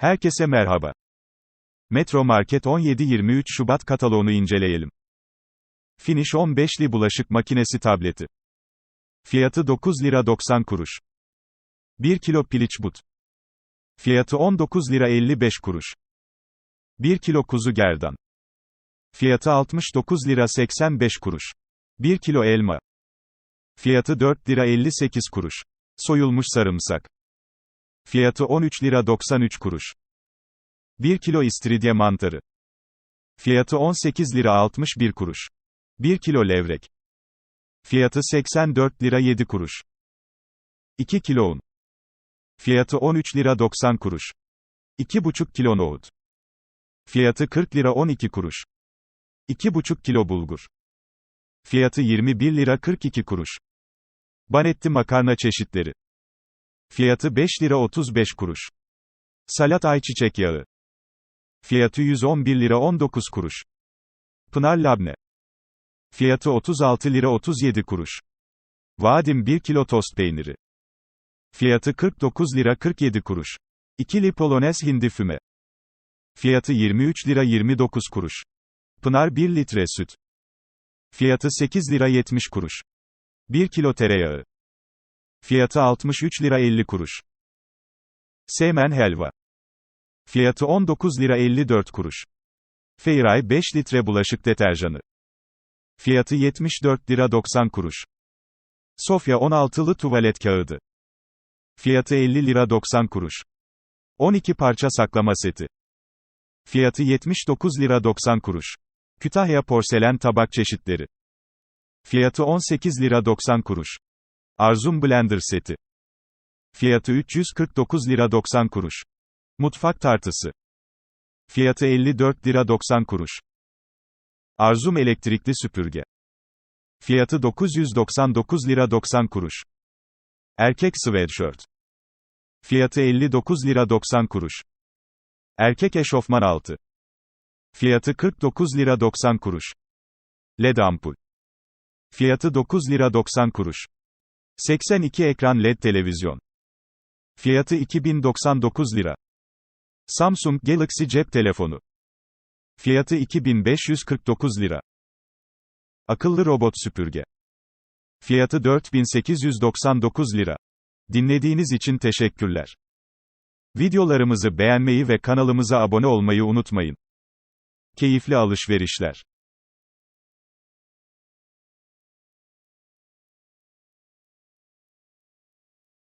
Herkese merhaba. Metro Market 17-23 Şubat kataloğunu inceleyelim. Finish 15'li bulaşık makinesi tableti. Fiyatı 9 lira 90 kuruş. 1 kilo piliç but. Fiyatı 19 lira 55 kuruş. 1 kilo kuzu gerdan. Fiyatı 69 lira 85 kuruş. 1 kilo elma. Fiyatı 4 lira 58 kuruş. Soyulmuş sarımsak. Fiyatı 13 lira 93 kuruş. 1 kilo istiridye mantarı. Fiyatı 18 lira 61 kuruş. 1 kilo levrek. Fiyatı 84 lira 7 kuruş. 2 kilo un. Fiyatı 13 lira 90 kuruş. 2,5 kilo nohut. Fiyatı 40 lira 12 kuruş. 2,5 kilo bulgur. Fiyatı 21 lira 42 kuruş. Banetti makarna çeşitleri. Fiyatı 5 lira 35 kuruş. Salat ayçiçek yağı. Fiyatı 111 lira 19 kuruş. Pınar labne. Fiyatı 36 lira 37 kuruş. Vadim 1 kilo tost peyniri. Fiyatı 49 lira 47 kuruş. İkili polonez hindi füme. Fiyatı 23 lira 29 kuruş. Pınar 1 litre süt. Fiyatı 8 lira 70 kuruş. 1 kilo tereyağı. Fiyatı 63 lira 50 kuruş. Seymen helva. Fiyatı 19 lira 54 kuruş. Feyray 5 litre bulaşık deterjanı. Fiyatı 74 lira 90 kuruş. Sofya 16'lı tuvalet kağıdı. Fiyatı 50 lira 90 kuruş. 12 parça saklama seti. Fiyatı 79 lira 90 kuruş. Kütahya porselen tabak çeşitleri. Fiyatı 18 lira 90 kuruş. Arzum blender seti. Fiyatı 349 lira 90 kuruş. Mutfak tartısı. Fiyatı 54 lira 90 kuruş. Arzum elektrikli süpürge. Fiyatı 999 lira 90 kuruş. Erkek sweatshirt. Fiyatı 59 lira 90 kuruş. Erkek eşofman altı. Fiyatı 49 lira 90 kuruş. LED ampul. Fiyatı 9 lira 90 kuruş. 82 ekran LED televizyon. Fiyatı 2099 lira. Samsung Galaxy cep telefonu. Fiyatı 2549 lira. Akıllı robot süpürge. Fiyatı 4899 lira. Dinlediğiniz için teşekkürler. Videolarımızı beğenmeyi ve kanalımıza abone olmayı unutmayın. Keyifli alışverişler.